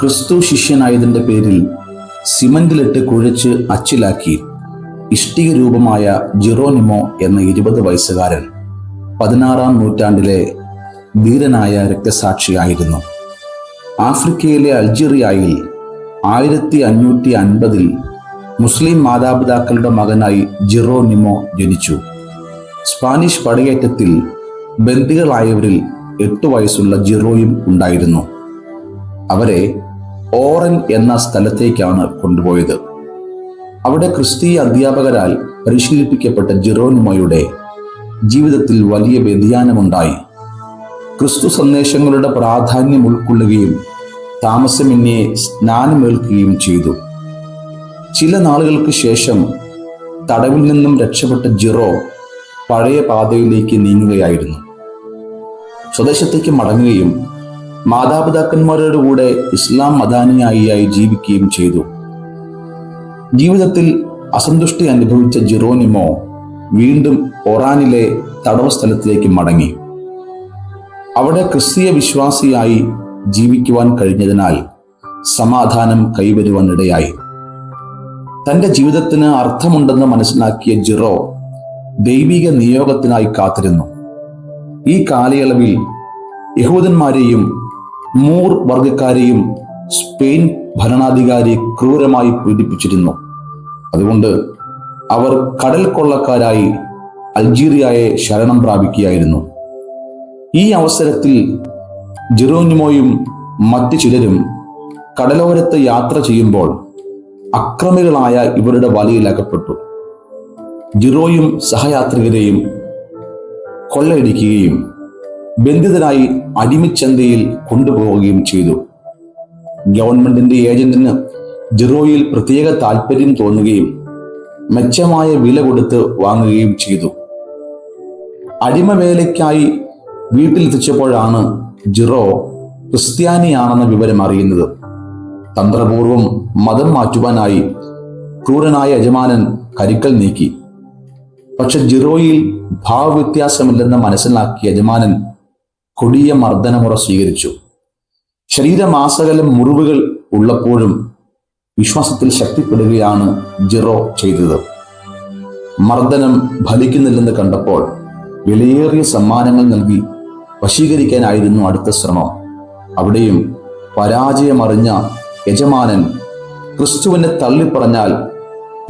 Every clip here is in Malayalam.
ക്രിസ്തു ശിഷ്യനായതിന്റെ പേരിൽ സിമന്റിലിട്ട് കുഴച്ച് അച്ചിലാക്കി ഇഷ്ടിക രൂപമായ ജിറോനിമോ എന്ന ഇരുപത് വയസ്സുകാരൻ പതിനാറാം നൂറ്റാണ്ടിലെ ധീരനായ രക്തസാക്ഷിയായിരുന്നു. ആഫ്രിക്കയിലെ അൾജീറിയയിൽ ആയിരത്തി അഞ്ഞൂറ്റി അൻപതിൽ മുസ്ലിം മാതാപിതാക്കളുടെ മകനായി ജിറോനിമോ ജനിച്ചു. സ്പാനിഷ് പടയേറ്റത്തിൽ ബന്ദികളായവരിൽ എട്ടു വയസ്സുള്ള ജിറോയും ഉണ്ടായിരുന്നു. അവരെ ഓറൻ എന്ന സ്ഥലത്തേക്കാണ് കൊണ്ടുപോയത്. അവിടെ ക്രിസ്തീയ അധ്യാപകരാൽ പരിശീലിപ്പിക്കപ്പെട്ട ജിറോനുമയുടെ ജീവിതത്തിൽ വലിയ വ്യതിയാനമുണ്ടായി. ക്രിസ്തു സന്ദേശങ്ങളുടെ പ്രാധാന്യം ഉൾക്കൊള്ളുകയും താമസമെന്നെ സ്നാനമേൽക്കുകയും ചെയ്തു. ചില നാളുകൾക്ക് ശേഷം തടവിൽ നിന്നും രക്ഷപ്പെട്ട ജിറോ പഴയ പാതയിലേക്ക് നീങ്ങുകയായിരുന്നു. സ്വദേശത്തേക്ക് മടങ്ങുകയും മാതാപിതാക്കന്മാരുടെ കൂടെ ഇസ്ലാം മതാനിയായി ജീവിക്കുകയും ചെയ്തു. ജീവിതത്തിൽ അസന്തുഷ്ടി അനുഭവിച്ച ജിറോനിമോ വീണ്ടും ഒറാനിലെ തടവ് സ്ഥലത്തിലേക്ക് മടങ്ങി. അവിടെ ക്രിസ്തീയ വിശ്വാസിയായി ജീവിക്കുവാൻ കഴിഞ്ഞതിനാൽ സമാധാനം കൈവരുവാൻ ഇടയായി. തന്റെ ജീവിതത്തിന് അർത്ഥമുണ്ടെന്ന് മനസ്സിലാക്കിയ ജിറോ ദൈവിക നിയോഗത്തിനായി കാത്തിരുന്നു. ഈ കാലയളവിൽ യഹൂദന്മാരെയും മൂർ വർഗക്കാരെയും സ്പെയിൻ ഭരണാധികാരി ക്രൂരമായി പീഡിപ്പിച്ചിരുന്നു. അതുകൊണ്ട് അവർ കടൽ കൊള്ളക്കാരായി അൾജീരിയയെ ശരണം പ്രാപിക്കുകയായിരുന്നു. ഈ അവസരത്തിൽ ജെറോനിമോയും മറ്റു ചിലരും കടലോരത്ത് യാത്ര ചെയ്യുമ്പോൾ അക്രമികളായ ഇവരുടെ വലയിൽ അകപ്പെട്ടു. ജിറോയും സഹയാത്രികരെയും കൊള്ളയടിക്കുകയും ബന്ധിതരായി അടിമിച്ചന്തയിൽ കൊണ്ടുപോവുകയും ചെയ്തു. ഗവൺമെന്റിന്റെ ഏജന്റിന് ജിറോയിൽ പ്രത്യേക താല്പര്യം തോന്നുകയും മെച്ചമായ വില കൊടുത്ത് വാങ്ങുകയും ചെയ്തു. അടിമവേലയ്ക്കായി വീട്ടിലെത്തിച്ചപ്പോഴാണ് ജിറോ ക്രിസ്ത്യാനിയാണെന്ന വിവരം അറിയുന്നത്. തന്ത്രപൂർവം മതം മാറ്റുവാനായി ക്രൂരനായ യജമാനൻ കരിക്കൽ നീക്കി. പക്ഷെ ജിറോയിൽ ഭാവവ്യത്യാസമില്ലെന്ന് മനസ്സിലാക്കിയ യജമാനൻ കൊടിയ മർദ്ദനമുറ സ്വീകരിച്ചു. ശരീരമാസകലം മുറിവുകൾ ഉള്ളപ്പോഴും വിശ്വാസത്തിൽ ശക്തിപ്പെടുകയാണ് ജിറോ ചെയ്തത്. മർദ്ദനം ഫലിക്കുന്നില്ലെന്ന് കണ്ടപ്പോൾ വിലയേറിയ സമ്മാനങ്ങൾ നൽകി വശീകരിക്കാനായിരുന്നു അടുത്ത ശ്രമം. അവിടെയും പരാജയമറിഞ്ഞ യജമാനൻ ക്രിസ്തുവിനെ തള്ളിപ്പറഞ്ഞാൽ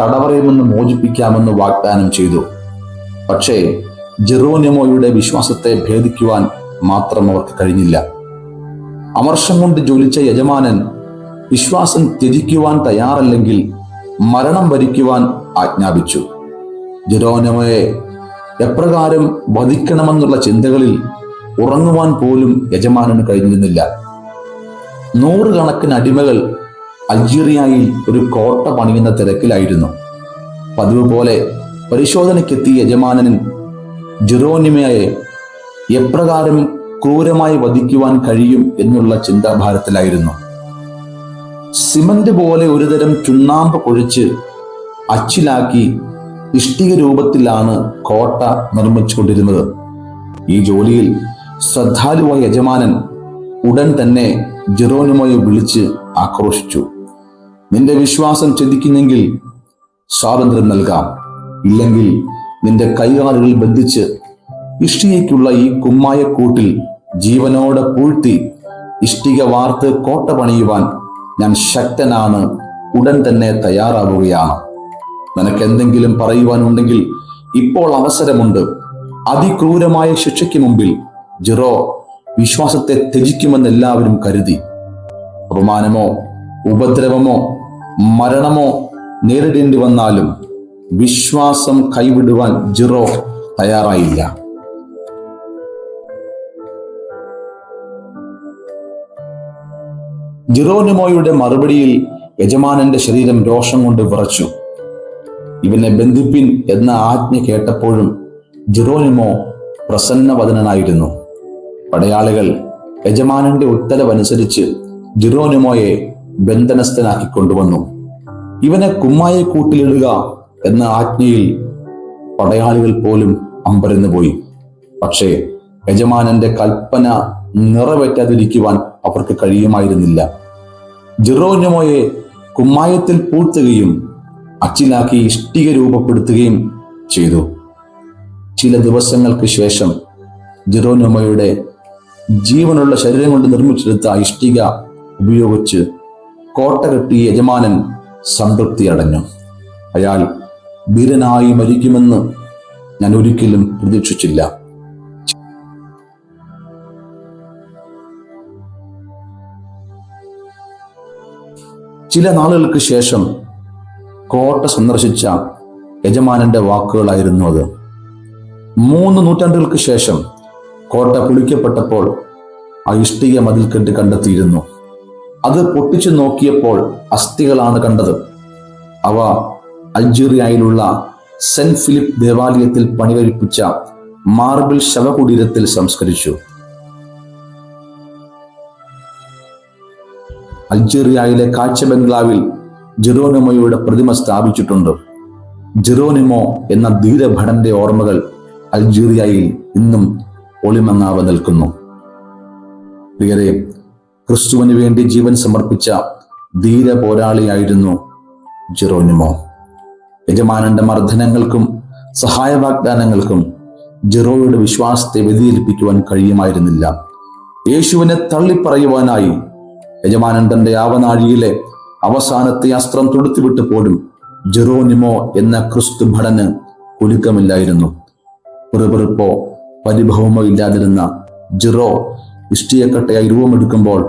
തടവറയിൽ നിന്ന് മോചിപ്പിക്കാമെന്ന് വാഗ്ദാനം ചെയ്തു. പക്ഷേ ജെറോനിമോയുടെ വിശ്വാസത്തെ ഭേദിക്കുവാൻ മാത്രം അവർക്ക് കഴിഞ്ഞില്ല. അമർഷം കൊണ്ട് ജോലിച്ച യജമാനൻ വിശ്വാസം ത്യജിക്കുവാൻ തയ്യാറല്ലെങ്കിൽ മരണം വരിക്കുവാൻ ആജ്ഞാപിച്ചു. ജെറോനമയെ എപ്രകാരം വധിക്കണമെന്നുള്ള ചിന്തകളിൽ ഉറങ്ങുവാൻ പോലും യജമാനന് കഴിഞ്ഞിരുന്നില്ല. നൂറുകണക്കിന് അടിമകൾ അൾജീറിയയിൽ ഒരു കോട്ട പണിയുന്ന തിരക്കിലായിരുന്നു. പതിവ് പോലെ പരിശോധനയ്ക്കെത്തിയ യജമാനൻ ജെറോനിമയെ എപ്രകാരം ക്രൂരമായി വധിക്കുവാൻ കഴിയും എന്നുള്ള ചിന്താഭാരത്തിലായിരുന്നു. സിമന്റ് പോലെ ഒരുതരം ചുണ്ണാമ്പ് കൊഴിച്ച് അച്ചിലാക്കി ഇഷ്ടിക രൂപത്തിലാണ് കോട്ട നിർമ്മിച്ചുകൊണ്ടിരുന്നത്. ഈ ജോലിയിൽ ശ്രദ്ധാലുവായ യജമാനൻ ഉടൻ തന്നെ ജെറോനിമോയെ വിളിച്ച് ആക്രോശിച്ചു. നിന്റെ വിശ്വാസം ചിന്തിക്കുന്നെങ്കിൽ സ്വാതന്ത്ര്യം നൽകാം. ഇല്ലെങ്കിൽ നിന്റെ കൈകാലുകൾ ബന്ധിച്ച് ഇഷ്ടികയ്ക്കുള്ള ഈ കുമ്മായക്കൂട്ടിൽ ജീവനോടെ പൂഴ്ത്തി ഇഷ്ടിക വാർത്ത് കോട്ട പണിയുവാൻ ഞാൻ ശക്തനാണ്. ഉടൻ തന്നെ തയ്യാറാവുകയാണ് നിനക്ക് എന്തെങ്കിലും പറയുവാനുണ്ടെങ്കിൽ ഇപ്പോൾ അവസരമുണ്ട്. അതിക്രൂരമായ ശിക്ഷയ്ക്ക് മുമ്പിൽ ജിറോ വിശ്വാസത്തെ ത്യജിക്കുമെന്ന് എല്ലാവരും കരുതി. അപമാനമോ ഉപദ്രവമോ മരണമോ നേരിടേണ്ടി വന്നാലും വിശ്വാസം കൈവിടുവാൻ ജിറോ തയ്യാറായില്ല. ജിറോനിമോയുടെ മറുപടിയിൽ യജമാനന്റെ ശരീരം രോഷം കൊണ്ട് വിറച്ചു. ഇവനെ ബന്ധിപ്പിൻ എന്ന ആജ്ഞ കേട്ടപ്പോഴും ജിറോനിമോ പ്രസന്നവദനായിരുന്നു പടയാളികൾ യജമാനന്റെ ഉത്തരവനുസരിച്ച് ജിറോനിമോയെ ബന്ധനസ്ഥനാക്കി കൊണ്ടുവന്നു ഇവനെ കുമ്മായ കൂട്ടിലിടുക എന്ന ആജ്ഞയിൽ പടയാളികൾ പോലും അമ്പരന്നു പോയി പക്ഷേ യജമാനന്റെ കൽപ്പന നിറവേറ്റാതിരിക്കുവാൻ അവർക്ക് കഴിയുമായിരുന്നില്ല. ജിറോഞ്ഞമോയെ കുമ്മായത്തിൽ പൂഴ്ത്തുകയും അച്ചിലാക്കി ഇഷ്ടിക രൂപപ്പെടുത്തുകയും ചെയ്തു. ചില ദിവസങ്ങൾക്ക് ശേഷം ജിറോനോമയുടെ ജീവനുള്ള ശരീരം കൊണ്ട് നിർമ്മിച്ചെടുത്ത ഇഷ്ടിക ഉപയോഗിച്ച് കോട്ട കെട്ടിയ യജമാനൻ സംതൃപ്തി അടഞ്ഞു. അയാൾ ധീരനായി മരിക്കുമെന്ന് ഞാൻ ഒരിക്കലും പ്രതീക്ഷിച്ചില്ല. ചില നാളുകൾക്ക് ശേഷം കോട്ട സന്ദർശിച്ച യജമാനന്റെ വാക്കുകളായിരുന്നു അത്. മൂന്ന് നൂറ്റാണ്ടുകൾക്ക് ശേഷം കോട്ട പൊളിക്കപ്പെട്ടപ്പോൾ ആ ഇഷ്ടിക മതിൽക്കെട്ട് കണ്ടെത്തിയിരുന്നു. അത് പൊട്ടിച്ചു നോക്കിയപ്പോൾ അസ്ഥികളാണ് കണ്ടത്. അവ അൾജീറിയയിലുള്ള സെന്റ് ഫിലിപ്പ് ദേവാലയത്തിൽ പണികഴിപ്പിച്ച മാർബിൾ ശവകുടീരത്തിൽ സംസ്കരിച്ചു. അൾജീറിയയിലെ കാഴ്ച ബംഗ്ലാവിൽ ജെറോനിമോയുടെ പ്രതിമ സ്ഥാപിച്ചിട്ടുണ്ട്. ജെറോനിമോ എന്ന ധീരഭടന്റെ ഓർമ്മകൾ അൾജീറിയയിൽ ഇന്നും ഒളിമങ്ങാവ് നിൽക്കുന്നു. പ്രിയരെ ക്രിസ്തുവിന് വേണ്ടി ജീവൻ സമർപ്പിച്ച ധീര പോരാളിയായിരുന്നു ജെറോനിമോ. യജമാനന്റെ മർദ്ദനങ്ങൾക്കും സഹായ വാഗ്ദാനങ്ങൾക്കും ജെറോയുടെ വിശ്വാസത്തെ വ്യതിചലിപ്പിക്കുവാൻ കഴിയുമായിരുന്നില്ല. യേശുവിനെ തള്ളിപ്പറയുവാനായി യജമാനൻ തന്റെ ആവനാഴിയിലെ അവസാനത്തെ അസ്ത്രം തൊടുത്തുവിട്ട് പോലും ജെറോനിമോ എന്ന ക്രിസ്തു ഭടന് കുലുക്കമില്ലായിരുന്നു. പെറുപെറുപ്പോ പരിഭവമോ ഇല്ലാതിരുന്ന ജിറോ ഇഷ്ടിയക്കട്ടയായി രൂപമെടുക്കുമ്പോൾ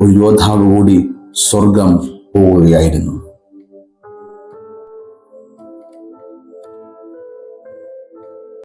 ഒരു യോദ്ധാവ് കൂടി സ്വർഗം പോവുകയായിരുന്നു.